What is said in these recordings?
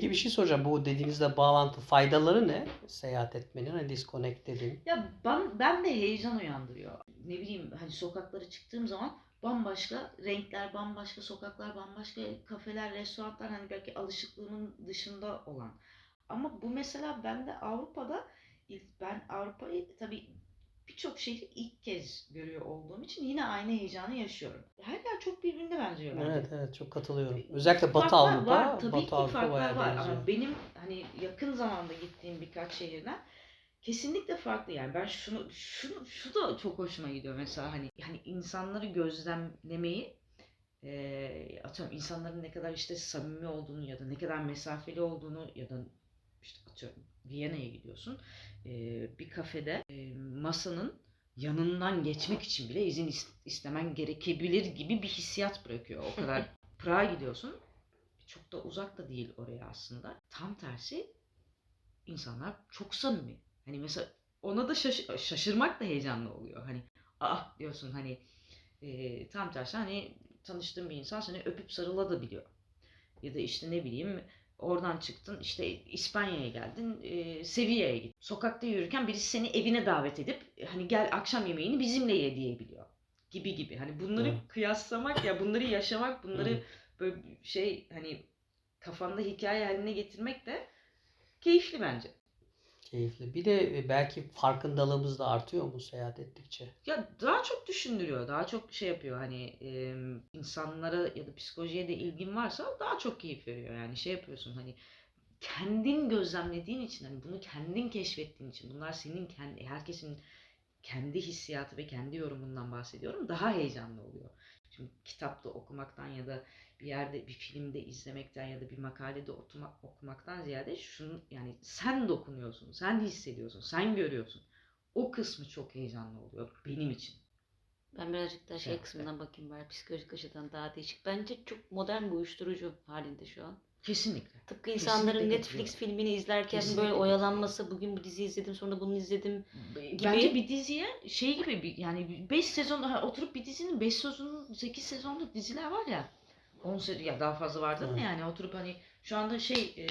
Peki bir şey soracağım. Bu dediğinizde bağlantı faydaları ne? Seyahat etmenin. Hani disconnect dedin. Ya ben, ben de heyecan uyandırıyor. Ne bileyim hani sokaklara çıktığım zaman bambaşka renkler, bambaşka sokaklar, bambaşka kafeler, restoranlar hani belki alışıklığımın dışında olan. Ama bu mesela ben de Avrupa'da ben Avrupa'yı tabii birçok şehri ilk kez görüyor olduğum için yine aynı heyecanı yaşıyorum. Her yer çok birbirine benziyor bence. Evet evet çok katılıyorum. Özellikle Batı Farklar Avrupa, var. Tabii Batı ki Avrupa farklar var benziyor. ama benim hani yakın zamanda gittiğim birkaç şehirden kesinlikle farklı yani ben şunu şunu şu da çok hoşuma gidiyor mesela hani hani insanları gözlemlemeyi eee atıyorum insanların ne kadar işte samimi olduğunu ya da ne kadar mesafeli olduğunu ya da işte atıyorum Viyana'ya gidiyorsun eee, bir kafede eee, masanın yanından geçmek için bile izin is- istemen gerekebilir gibi bir hissiyat bırakıyor o kadar Prag'a gidiyorsun çok da uzak da değil oraya aslında. Tam tersi insanlar çok samimi. Hani mesela ona da şaş- şaşırmak da heyecanlı oluyor. Hani ah diyorsun hani e, tam tersi hani tanıştığın bir insan seni öpüp sarılabiliyor. Ya da işte ne bileyim oradan çıktın işte İspanya'ya geldin e, Sevilla'ya git. Sokakta yürürken birisi seni evine davet edip hani gel akşam yemeğini bizimle ye diyebiliyor. Gibi gibi. Hani bunları Evet. kıyaslamak ya bunları yaşamak bunları Evet. böyle şey hani kafanda hikaye haline getirmek de keyifli bence. Keyifli. Bir de e, belki farkındalığımız da artıyor mu seyahat ettikçe? Ya daha çok düşündürüyor, daha çok şey yapıyor hani e, insanlara ya da psikolojiye de ilgin varsa daha çok keyif veriyor yani şey yapıyorsun hani kendin gözlemlediğin için hani bunu kendin keşfettiğin için bunlar senin kendi herkesin kendi hissiyatı ve kendi yorumundan bahsediyorum daha heyecanlı oluyor. Şimdi kitapta okumaktan ya da bir yerde bir filmde izlemekten ya da bir makalede otuma, okumaktan ziyade şunu yani sen dokunuyorsun, sen hissediyorsun, sen görüyorsun. O kısmı çok heyecanlı oluyor benim için. Ben birazcık daha şey Evet. kısmından bakayım var. Psikolojik açıdan daha değişik. Bence çok modern bir uyuşturucu halinde şu an. Kesinlikle. Tıpkı insanların Kesinlikle Netflix katılıyorum. filmini izlerken Kesinlikle böyle oyalanması, bugün bu diziyi izledim, sonra bunu izledim. B- Bence bir diziye şey gibi bir yani 5 sezon oturup bir dizinin 5 sezonu 8 sezonluk diziler var ya. 10 sezon ya daha fazla vardır mı Evet. yani oturup hani şu anda şey e,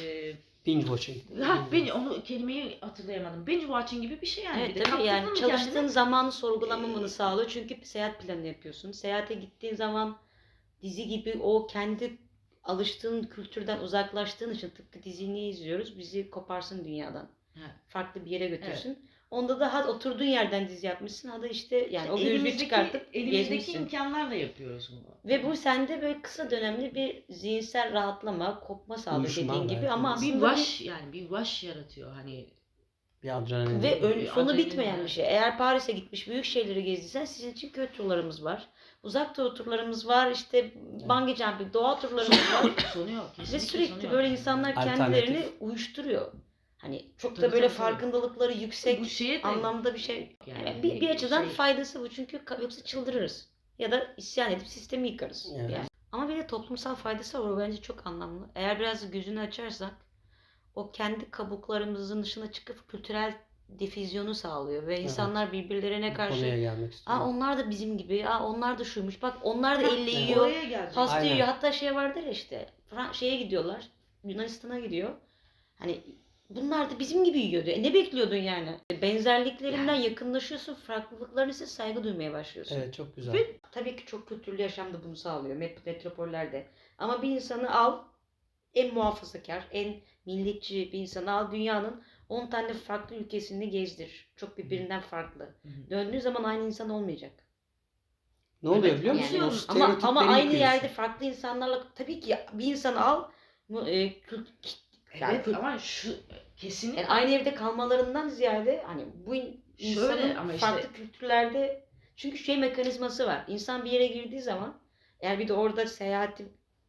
Binge watching. ha ben onu kelimeyi hatırlayamadım. Binge watching gibi bir şey yani. evet Bir de tabii kaptırdın yani çalıştığın kendini? zamanı sorgulamamanı sağlıyor. Çünkü seyahat planı yapıyorsun. Seyahate gittiğin zaman dizi gibi o kendi alıştığın kültürden uzaklaştığın için tıpkı diziyi niye izliyoruz? Bizi koparsın dünyadan. Evet. Farklı bir yere götürsün. Onda da ha oturduğun yerden dizi yapmışsın ha da işte yani o virgül elimizdeki, çıkartıp elimizdeki gezmişsin. imkanlarla yapıyoruz bunu. Ve bu sende böyle kısa dönemli bir zihinsel rahatlama, kopma sağlıyor dediğin gibi ama bir aslında vaş yani bir vaş yaratıyor hani Bir adrenalin. ve ön- Bir sonu bitmeyen bir şey. Eğer Paris'e gitmiş büyük şehirleri gezdiysen sizin için köy turlarımız var. Uzak doğu turlarımız var. işte bungee jumping, doğa turlarımız var. sonu yok. Ve kesinlikle sonu sürekli yok. böyle insanlar Alternatif. kendilerini uyuşturuyor. Hani çok da böyle tabii, tabii. farkındalıkları yüksek bu şeye de anlamda bir şey. Yani Yani bir, bir açıdan şey- faydası bu çünkü ka- yoksa çıldırırız. Ya da isyan edip sistemi yıkarız. Evet. Yani. Ama bir de toplumsal faydası var. O bence çok anlamlı. Eğer biraz gözünü açarsak o kendi kabuklarımızın dışına çıkıp kültürel difüzyonu sağlıyor ve insanlar birbirlerine Bu karşı konuya gelmek Aa istiyorum. onlar da bizim gibi. Aa onlar da şuymuş. Bak onlar da elle evet. yiyor. Pasta Aynen. yiyor. Hatta şey vardır ya işte. Fran- şeye gidiyorlar. Yunanistan'a gidiyor. Hani bunlar da bizim gibi yiyordu. E ne bekliyordun yani? Benzerliklerinden yakınlaşıyorsun. Farklılıklarına ise saygı duymaya başlıyorsun. Evet çok güzel. Ve tabii ki çok kültürlü yaşam da bunu sağlıyor. Met- Metropollerde. Ama bir insanı al en muhafazakar, en milliyetçi bir insanı al dünyanın 10 tane farklı ülkesini gezdir. Çok birbirinden farklı. Döndüğü zaman aynı insan olmayacak. Ne oluyor biliyor musun? Yani O ama ama aynı yıkıyorsun. yerde farklı insanlarla tabii ki bir insanı al bu, e, kült- yani Evet kült- ama şu kesinlikle yani aynı evde kalmalarından ziyade hani bu in- insanın ama işte- farklı kültürlerde çünkü şey mekanizması var. İnsan bir yere girdiği zaman eğer bir de orada seyahati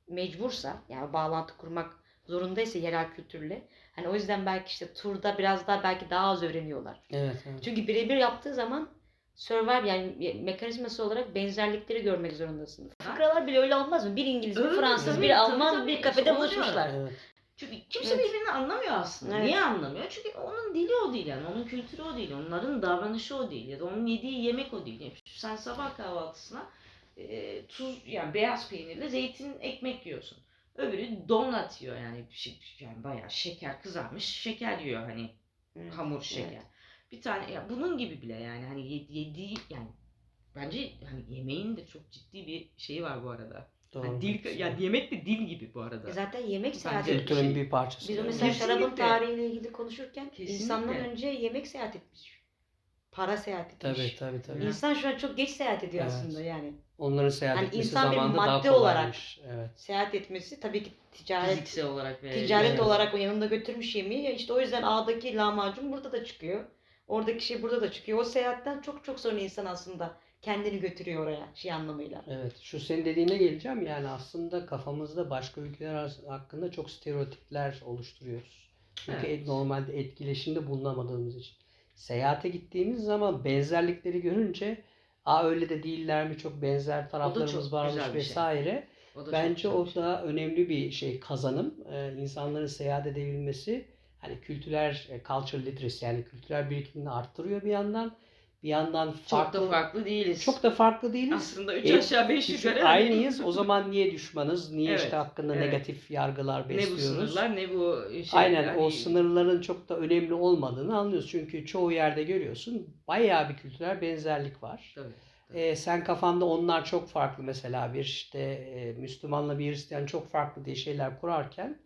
mecbursa yani bağlantı kurmak zorundaysa yerel kültürle hani o yüzden belki işte turda biraz daha belki daha az öğreniyorlar. Evet, evet. Çünkü birebir yaptığı zaman survive yani mekanizması olarak benzerlikleri görmek zorundasın. Fıkralar bile öyle olmaz mı? Bir İngiliz, bir Fransız, bir Alman tabii. bir kafede buluşmuşlar. Evet. Çünkü kimse Evet. birbirini anlamıyor aslında. Evet. Niye anlamıyor? Çünkü onun dili o değil yani. Onun kültürü o değil. Onların davranışı o değil. Ya da onun yediği yemek o değil. Yani sen sabah kahvaltısına e, tuz yani beyaz peynirle zeytin ekmek yiyorsun. Öbürü donut yiyor yani, yani bayağı şeker kızarmış şeker yiyor hani Evet, hamur şeker. evet. Bir tane ya bunun gibi bile yani hani ye- yediği yani bence hani yemeğin de çok ciddi bir şeyi var bu arada. Doğru. Hani dil yani yemek de dil gibi bu arada. E Zaten yemek seyahat kültür- Kültürün şey- bir parçası. Biz mesela şarabın Kesinlikle. tarihiyle ilgili konuşurken Kesinlikle. insandan önce yemek seyahat etmiş. Para seyahat etmiş. Tabii tabii tabii. İnsan şu an çok geç seyahat ediyor Evet. aslında yani. Onların seyahat Hani etmesi insan bir daha madde olarak-. Evet. Seyahat etmesi tabii ki ticaret Fiziksel olarak ve ticaret Evet. olarak o yanında götürmüş yemeği. Ya işte o yüzden ağdaki lahmacun burada da çıkıyor. Oradaki şey burada da çıkıyor. O seyahatten çok çok sonra insan aslında kendini götürüyor oraya şey anlamıyla. Evet. Şu senin dediğine geleceğim. Yani aslında kafamızda başka ülkeler hakkında çok stereotipler oluşturuyoruz. Çünkü Evet. et- normalde etkileşimde bulunamadığımız için. Seyahate gittiğimiz zaman benzerlikleri görünce Aa öyle de değiller mi çok benzer taraflarımız çok varmış bir şey. vesaire. O da Bence o şey. da önemli bir şey kazanım. Ee, insanların seyahat edebilmesi hani kültürel e, cultural literacy yani kültürel birikimini arttırıyor bir yandan. Bir yandan çok farklı da farklı değiliz. çok da farklı değiliz. aslında 3 E, aşağı 5 Çünkü yukarı. aynıyız. O zaman niye düşmanız? Niye Evet, işte hakkında evet. negatif yargılar ne bu besliyoruz? sınırlar ne bu şeyler. Aynen o Hani- sınırların çok da önemli olmadığını anlıyoruz. Çünkü çoğu yerde görüyorsun bayağı bir kültürel benzerlik var. Tabii. Ee, sen kafanda onlar çok farklı mesela bir işte e, Müslümanla bir Hristiyan çok farklı diye şeyler kurarken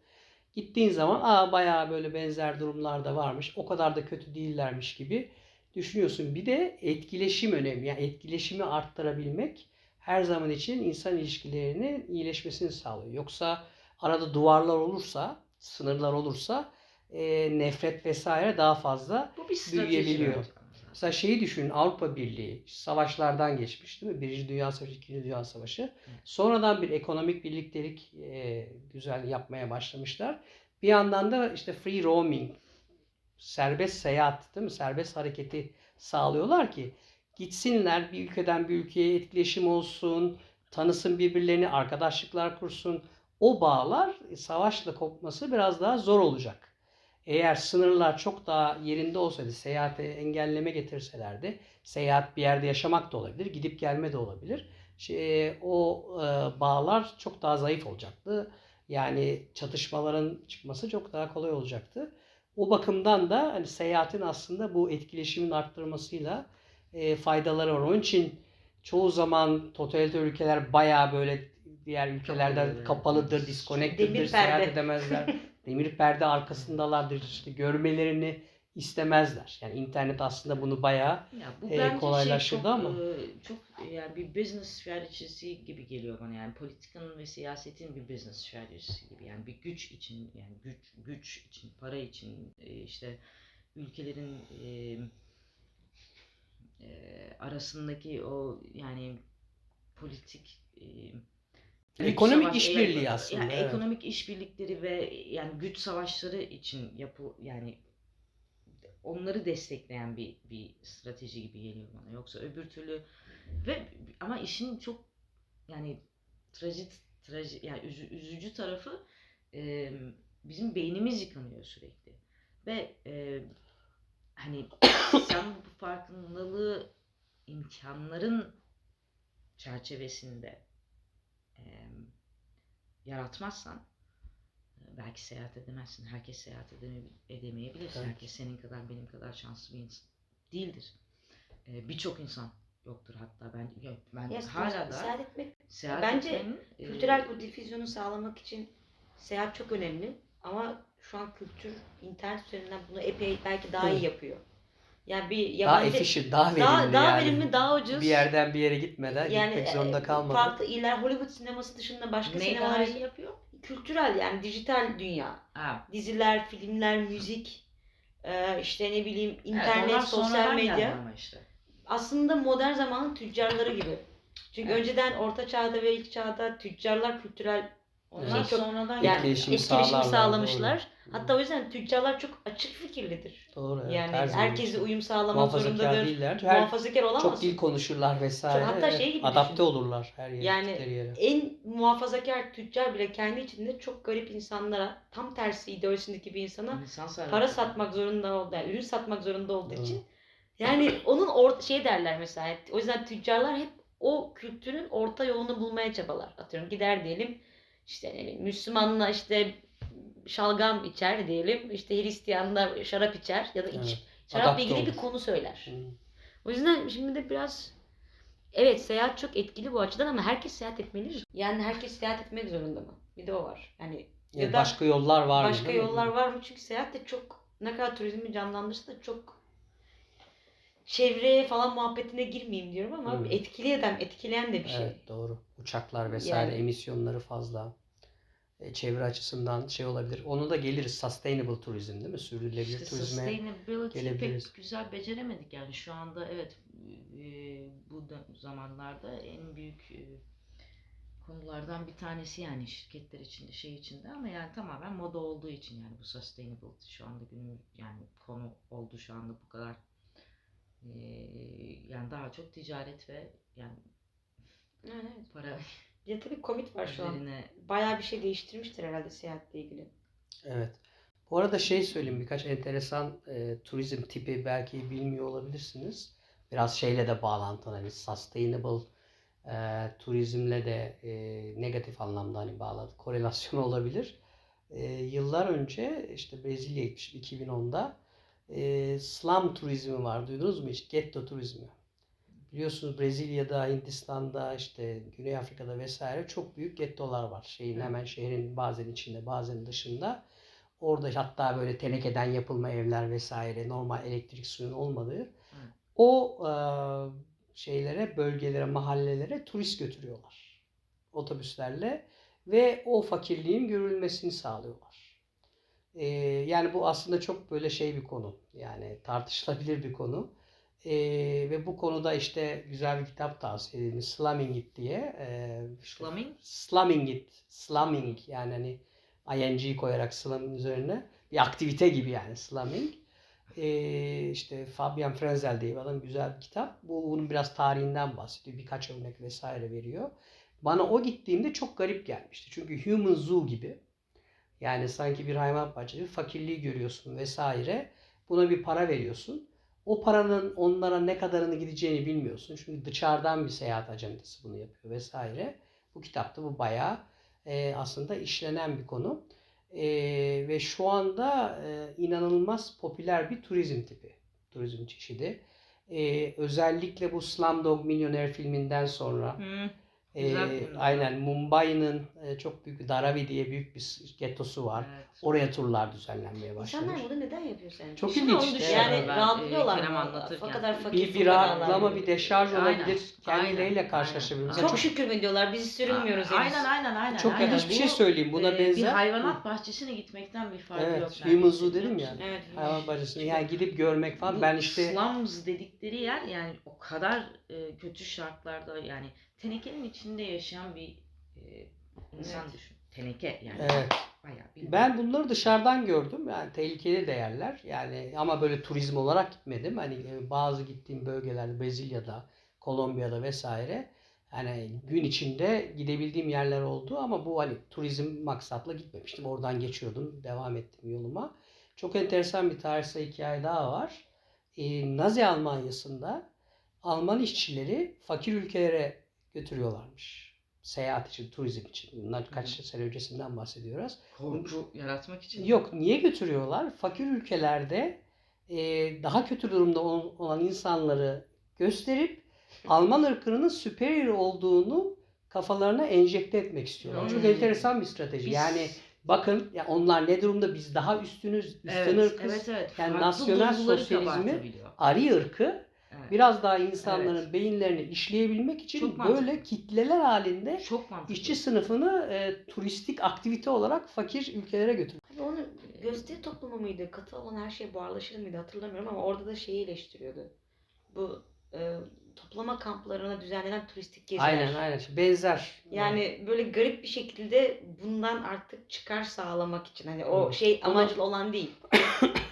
gittiğin zaman aa bayağı böyle benzer durumlar da varmış. O kadar da kötü değillermiş gibi düşünüyorsun. Bir de etkileşim önemli. Yani etkileşimi arttırabilmek her zaman için insan ilişkilerinin iyileşmesini sağlıyor. Yoksa arada duvarlar olursa, sınırlar olursa e, nefret vesaire daha fazla Bu bir büyüyebiliyor. Mesela şeyi düşün Avrupa Birliği savaşlardan geçmiş değil mi? Birinci Dünya Savaşı, İkinci Dünya Savaşı. Sonradan bir ekonomik birliktelik e, güzel yapmaya başlamışlar. Bir yandan da işte free roaming, serbest seyahat değil mi? Serbest hareketi sağlıyorlar ki gitsinler bir ülkeden bir ülkeye etkileşim olsun, tanısın birbirlerini, arkadaşlıklar kursun. O bağlar e, savaşla kopması biraz daha zor olacak. Eğer sınırlar çok daha yerinde olsaydı, seyahate engelleme getirselerdi, seyahat bir yerde yaşamak da olabilir, gidip gelme de olabilir. Şey, o e, bağlar çok daha zayıf olacaktı. Yani çatışmaların çıkması çok daha kolay olacaktı. O bakımdan da hani seyahatin aslında bu etkileşimin arttırmasıyla e, faydaları var. Onun için çoğu zaman totaliter ülkeler bayağı böyle diğer ülkelerden Kapalı, kapalıdır, disconnected'dir, seyahat perde. edemezler. Demir perde arkasındalardır işte görmelerini istemezler. Yani internet aslında bunu bayağı Ya bu e, bence kolaylaştırdı şey çok, ama. e, çok yani bir business stratejisi gibi geliyor bana yani politikanın ve siyasetin bir business stratejisi gibi yani bir güç için yani güç güç için para için e, işte ülkelerin e, e, arasındaki o yani politik e, Ekonomik işbirliği aslında, yani evet. ekonomik işbirlikleri ve yani güç savaşları için yapı yani onları destekleyen bir bir strateji gibi geliyor bana. Yoksa öbür türlü ve ama işin çok yani trajik traji yani üzü- üzücü tarafı e, bizim beynimiz yıkanıyor sürekli. Ve e, hani sen bu farkındalığı imkanların çerçevesinde e, yaratmazsan belki seyahat edemezsin. Herkes seyahat edeme, edemeyebilir. Evet. Herkes senin kadar benim kadar şanslı bir insan değildir. E, Birçok insan yoktur hatta ben yok ben Ya, hala da seyahat etmek seyahat Bence etmenin, e, Kültürel bu difüzyonu sağlamak için seyahat çok önemli ama şu an kültür internet üzerinden bunu epey belki daha iyi yapıyor. Yani bir daha yabancı efficient, daha verimli daha, daha yani. verimli, daha ucuz. Bir yerden bir yere gitmeden yani gitmek zorunda e, kalmadan. farklı iller Hollywood sineması dışında başka sinemalar daha iyi yapıyor? Kültürel yani dijital dünya. Ha, Diziler, filmler, müzik, e, işte ne bileyim evet, internet, onlar sosyal medya. işte. Aslında modern zamanın tüccarları gibi. Çünkü Evet. önceden orta çağda ve ilk çağda tüccarlar kültürel Onlar Evet. çok- sonradan yani. Etkileşimi sağlamışlar. doğru. Hatta o yüzden tüccarlar çok açık fikirlidir. Doğru. Evet, yani her herkese uyum sağlamak zorundadır. değiller. Her, Muhafazakar olamaz. çok dil konuşurlar vesaire. Hatta evet. şey gibi Adapte düşün. olurlar her yere. Yani yere. En muhafazakar tüccar bile kendi içinde çok garip insanlara tam tersi ideolojisindeki bir insana İnsan para satmak zorunda olduğu, yani ürün satmak zorunda olduğu Doğru. için yani onun or şey derler mesela. O yüzden tüccarlar hep o kültürün orta yolunu bulmaya çabalar. Atıyorum gider diyelim işte ne bileyim, Müslümanla işte şalgam içer diyelim. işte Hristiyanla şarap içer ya da iç, Evet. şarapla ilgili bir olur. konu söyler. Hı. O yüzden şimdi de biraz evet seyahat çok etkili bu açıdan ama herkes seyahat etmeli? Yani herkes seyahat etmek zorunda mı? Bir de o var. Yani Yani ya da başka yollar var mı? başka değil mi? yollar var mı? Çünkü seyahat de çok ne kadar turizmi canlandırsa da çok çevreye falan muhabbetine girmeyeyim diyorum ama Hı. etkili eden, etkileyen de bir şey. Evet doğru. Uçaklar vesaire Yani- emisyonları fazla. E, çevre açısından şey olabilir. Onu da geliriz. Sustainable turizm değil mi? Sürdürülebilir İşte turizme. gelebiliriz. pek güzel beceremedik yani şu anda evet e, bu da zamanlarda en büyük e, konulardan bir tanesi yani şirketler içinde şey içinde ama yani tamamen moda olduğu için yani bu sustainability şu anda günümüz yani konu oldu şu anda bu kadar e, yani daha çok ticaret ve yani Yani evet. para de tabii Covid var şu an. üzerine Bayağı bir şey değiştirmiştir herhalde seyahatle ilgili. Evet. Bu arada şey söyleyeyim birkaç enteresan e, turizm tipi belki bilmiyor olabilirsiniz. Biraz şeyle de bağlantılı hani sustainable e, turizmle de e, negatif anlamda hani bağlı korelasyon olabilir. E, yıllar önce işte gitmiştim 2010'da. E, slum turizmi var. Duydunuz mu hiç? Getto turizmi. Biliyorsunuz Brezilya'da, Hindistan'da, işte Güney Afrika'da vesaire çok büyük gettolar var. Şeyin Evet. hemen şehrin bazen içinde, bazen dışında. Orada hatta böyle tenekeden yapılma evler vesaire, normal elektrik suyun olmadığı. O e, şeylere, bölgelere, mahallelere turist götürüyorlar. Otobüslerle ve o fakirliğin görülmesini sağlıyorlar. E, yani bu aslında çok böyle şey bir konu. Yani tartışılabilir bir konu. E, ve bu konuda işte güzel bir kitap tavsiye edeyim. Slumming It diye. E, işte- Slumming? Slumming It. Slumming yani hani ing koyarak slum'ın üzerine bir aktivite gibi yani slumming. Ee, işte Fabian Frenzel diye bir adam güzel bir kitap. Bu bunun biraz tarihinden bahsediyor. Birkaç örnek vesaire veriyor. Bana o gittiğimde çok garip gelmişti. Çünkü Human Zoo gibi. Yani sanki bir hayvan gibi fakirliği görüyorsun vesaire. Buna bir para veriyorsun. O paranın onlara ne kadarını gideceğini bilmiyorsun. Çünkü dışarıdan bir seyahat acentesi bunu yapıyor vesaire. Bu kitapta bu bayağı e, aslında işlenen bir konu. E, ve şu anda e, inanılmaz popüler bir turizm tipi, turizm çeşidi. E, özellikle bu Slumdog Millionaire filminden sonra Hı. E, Güzel bir film. aynen Mumbai'nin e, çok büyük bir Dharavi diye büyük bir gettosu var. Evet. Oraya turlar düzenlenmeye başlamış. İnsanlar bunu neden yapıyor sence? Çok Şimdi ilginç. onu işte. düşünüyorum Yani ben, rahatlıyorlar e, Kerem mı? anlatırken. O kadar fakir Bir, bir fukaralar. rahatlama, bir deşarj Aynen, olabilir. Kendileriyle aynen, Çok çok, şükür mü diyorlar biz sürünmüyoruz henüz. Aynen aynen aynen. çok aynen. ilginç bir şey Bu, söyleyeyim. Buna e, Bir benzer. hayvanat bahçesine gitmekten bir farkı Evet, yok. Human Zoo biliyor dedim ya. Evet. Hayvan bahçesine yani gidip görmek falan. Bu Ben işte slums dedikleri yer yani o kadar e, kötü şartlarda yani tenekenin içinde yaşayan bir e, insan Evet. düşün. Teneke yani. evet. Bayağı bir Ben bunları dışarıdan gördüm. Yani tehlikeli de yerler. Yani ama böyle turizm olarak gitmedim. Hani e, bazı gittiğim bölgelerde Brezilya'da, Kolombiya'da vesaire yani gün içinde gidebildiğim yerler oldu ama bu hani turizm maksatla gitmemiştim. Oradan geçiyordum, devam ettim yoluma. Çok enteresan bir tarihsel hikaye daha var. Ee, Nazi Almanya'sında Alman işçileri fakir ülkelere götürüyorlarmış. Seyahat için, turizm için. Bunlar kaç sene öncesinden bahsediyoruz. korku yaratmak için. Yok niye götürüyorlar? Fakir ülkelerde e, daha kötü durumda ol- olan insanları gösterip Alman ırkının superior olduğunu kafalarına enjekte etmek istiyorlar. Çok Hmm. enteresan bir strateji. Biz- Yani bakın ya onlar ne durumda biz daha üstünüz, üstün evet, ırkız. evet evet. Yani Farklı nasyonel sosyalizmi. Ari ırkı Evet. biraz daha insanların Evet. beyinlerini işleyebilmek için Çok böyle mantıklı. kitleler halinde Çok mantıklı. işçi sınıfını e, turistik aktivite olarak fakir ülkelere götürüyor. Abi onu gösteri toplumu muydu? Katı olan her şey buharlaşır mıydı hatırlamıyorum ama orada da şeyi eleştiriyordu. Bu e, toplama kamplarına düzenlenen turistik geziler. Aynen aynen. Benzer. Yani böyle garip bir şekilde bundan artık çıkar sağlamak için hani o Hı. şey amacı olan değil.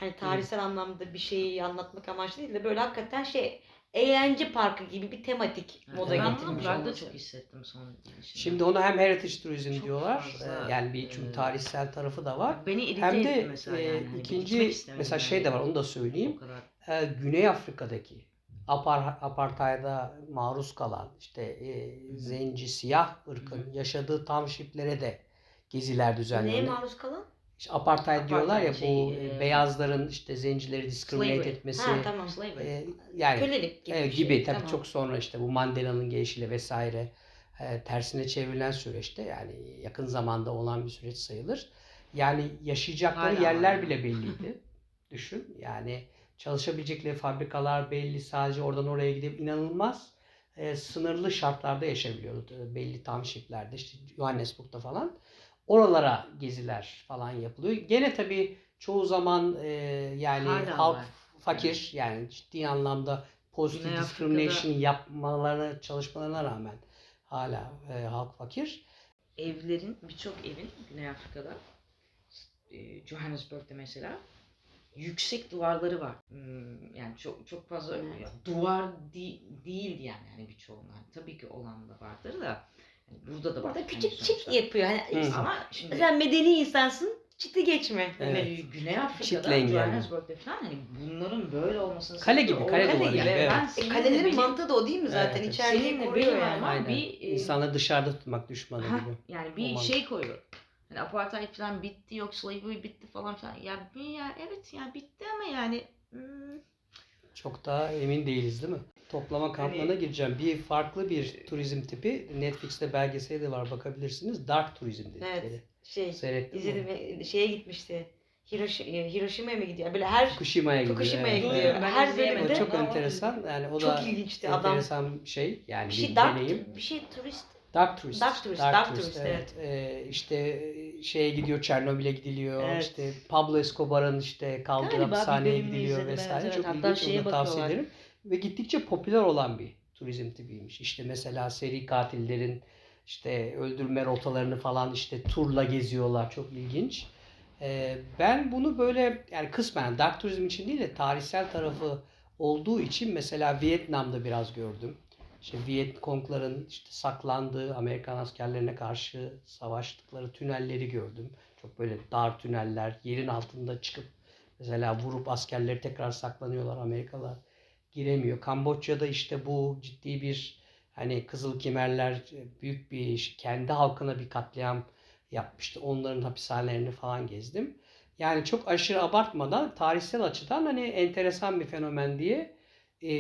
hani tarihsel anlamda bir şeyi anlatmak amaçlı değil de böyle hakikaten şey eğlence parkı gibi bir tematik Evet, moda ben getirmiş Prag'da olması. çok hissettim son. Şimdi ona hem heritage turizm Çok diyorlar. fazla, Ee, yani bir çünkü e, tarihsel tarafı da var. Beni irite Hem de mesela e, yani. Hani ikinci mesela yani. şey de var onu da söyleyeyim. Ee, Güney Afrika'daki apar, apartheid'a maruz kalan işte e, zenci siyah ırkın yaşadığı townshiplere de geziler Neye düzenliyorlar. maruz kalan? İşte apartheid diyorlar ya Apartheid bu şey, e, e, beyazların işte zencileri discriminate slavery. etmesi Ha tamam. Slavery. e, yani Kölelik gibi. Evet, bir şey. gibi tabii Tamam. çok sonra işte bu Mandela'nın gelişiyle vesaire e, tersine çevrilen süreçte yani yakın zamanda olan bir süreç sayılır. Yani yaşayacakları Hala yerler var. bile belliydi. Düşün. Yani çalışabilecekleri fabrikalar belli. Sadece oradan oraya gidip inanılmaz e, sınırlı şartlarda yaşayabiliyordu. E, Belli township'lerde işte Johannesburg'da falan. Oralara geziler falan yapılıyor. Gene tabii çoğu zaman e, yani Hala halk var. fakir yani ciddi anlamda pozitif discrimination yapmalarına çalışmalarına rağmen hala e, halk fakir. evlerin birçok evin Güney Afrika'da e, Johannesburg'da mesela yüksek duvarları var. Hmm, yani çok çok fazla Evet. duvar di, değildi yani hani birçoğundan. Tabii ki olan da vardır da hani burada da var. Burada küçük sonuçta. çit yapıyor. Hani Hı. Ama şimdi sen medeni insansın. Çiti geçme. Evet. Güney Afrika'da. Johannesburg'da falan hani bunların böyle olmasının Kale gibi, kale kale duvarı gibi. evet. Ben E, kalelerin benim- mantığı da o değil mi zaten? Evet. İçeriği koruyor yani. Aynen. bir e, İnsanları dışarıda tutmak düşmanı Ha, gibi. yani O bir mantık. şey koyuyor. Hani apartheid falan bitti yok slavery bitti falan filan. Ya, bir- ya evet yani bitti ama yani hmm, Çok daha emin değiliz değil mi? Toplama kamplarına Hani- gireceğim. Bir farklı bir turizm tipi. Netflix'te belgeseli de var bakabilirsiniz. Dark turizm dedikleri. Evet. Şey Seyrettin mi? izledim ve şeye gitmişti. Hiroşi, e, Hiroşima'ya mı gidiyor? Böyle her Fukushima'ya gidiyor. Fukushima'ya evet. gidiyor. Ben her. O bölümde çok enteresan. Yani o çok da ilginçti adam. enteresan bir şey. Yani Bir bir, şey dark, deneyim. bir şey turist. Dark Tourist. Dark Tourist, Dark Tourist, evet. Ee, işte e, şeye gidiyor, Çernobil'e gidiliyor. Evet. İşte Pablo Escobar'ın işte hapishaneye bölümünü gidiliyor vesaire. evet, Çok. Hatta ilginç. şeye Onu tavsiye ederim. Ve gittikçe popüler olan bir turizm tipiymiş. İşte mesela seri katillerin işte öldürme rotalarını falan işte turla geziyorlar. Çok ilginç. Ee, ben bunu böyle yani kısmen dark turizm için değil de tarihsel tarafı olduğu için mesela Vietnam'da biraz gördüm. İşte Vietkongların işte saklandığı Amerikan askerlerine karşı savaştıkları tünelleri gördüm. Çok böyle dar tüneller, yerin altında çıkıp mesela vurup askerleri tekrar saklanıyorlar Amerikalılar giremiyor. Kamboçya'da işte bu ciddi bir hani Kızıl Kimerler büyük bir kendi halkına bir katliam yapmıştı. Onların hapishanelerini falan gezdim. Yani çok aşırı abartmadan tarihsel açıdan hani enteresan bir fenomen diye e,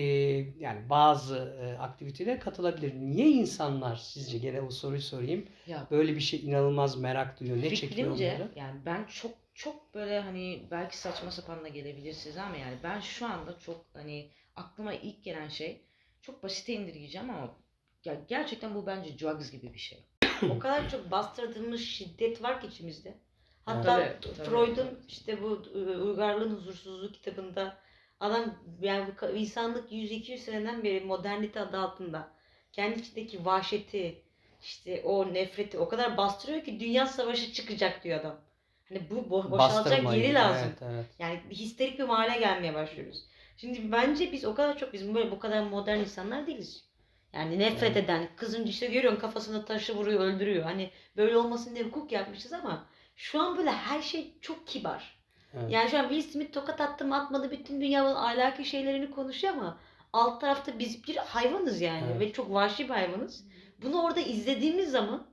yani bazı e, aktivitelere katılabilir. Niye insanlar sizce gene bu soruyu sorayım. ya Böyle bir şey inanılmaz merak duyuyor. Ne çekiyor onları? yani ben çok çok böyle hani belki saçma sapan da gelebilir size ama yani ben şu anda çok hani aklıma ilk gelen şey çok basite indirgeyeceğim ama ya gerçekten bu bence drugs gibi bir şey. o kadar çok bastırdığımız şiddet var ki içimizde. Hatta tabii. Freud'un işte bu Uygarlığın Huzursuzluğu kitabında adam yani bu insanlık 100-200 seneden beri modernite adı altında kendi içindeki vahşeti işte o nefreti o kadar bastırıyor ki dünya savaşı çıkacak diyor adam. Hani bu bo- boşalacak yeri lazım. Evet, evet. Yani histerik bir hale gelmeye başlıyoruz. Şimdi bence biz o kadar çok bizim böyle bu kadar modern insanlar değiliz. Yani nefret Evet. eden, kızın işte görüyorsun kafasına taşı vuruyor, öldürüyor. Hani böyle olmasın diye hukuk yapmışız ama şu an böyle her şey çok kibar. Evet. Yani şu an Will Smith tokat attı mı atmadı bütün dünya bunun ahlaki şeylerini konuşuyor ama alt tarafta biz bir hayvanız yani Evet. ve çok vahşi bir hayvanız. Bunu orada izlediğimiz zaman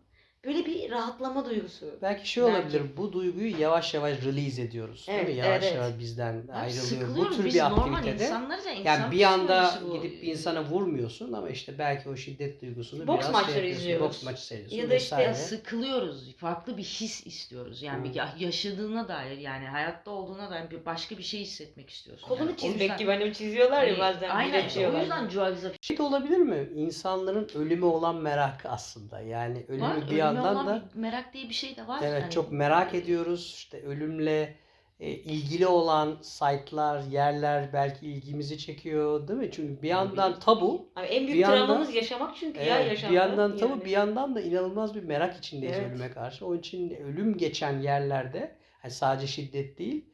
böyle bir rahatlama duygusu. Belki şey Belki. olabilir. Bu duyguyu yavaş yavaş release ediyoruz. Evet, değil mi? Yavaş evet, yavaş bizden Abi ayrılıyor. Bu tür biz bir normal aktivitede. insanlarız ya. Yani insan bir anda gidip bir insana vurmuyorsun ama işte belki o şiddet duygusunu Boks biraz maçları şey izliyoruz. Boks maçı seyrediyorsun Ya da işte vesaire. Ya sıkılıyoruz. Farklı bir his istiyoruz. Yani ya- yaşadığına dair yani hayatta olduğuna dair bir başka bir şey hissetmek istiyorsun. Kolunu yani. Çizmek yüzden- gibi hani çiziyorlar ya Hani bazen. Aynen. O yüzden drugs'a Şey de olabilir mi? İnsanların ölüme olan merakı aslında. Yani ölümü var. bir Ölüme yandan da merak diye bir şey de var. evet Hani- çok merak ediyoruz. İşte ölümle e, ilgili olan saytlar, yerler belki ilgimizi çekiyor, değil mi? Çünkü bir yandan tabu, Abi en Bir büyük yandan- travmamız yaşamak çünkü ya Evet, yaşamda. bir yandan tabii yani. bir yandan da inanılmaz bir merak içindeyiz Evet. ölüme karşı. Onun için ölüm geçen yerlerde yani sadece şiddet değil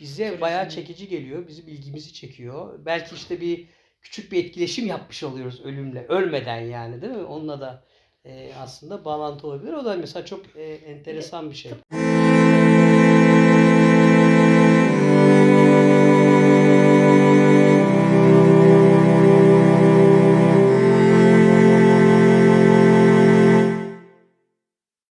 bize Turizm. bayağı çekici geliyor. Bizim ilgimizi çekiyor. Belki işte bir küçük bir etkileşim yapmış oluyoruz ölümle. Ölmeden yani değil mi? Onunla da e, aslında bağlantı olabilir. O da mesela çok e, enteresan bir şey.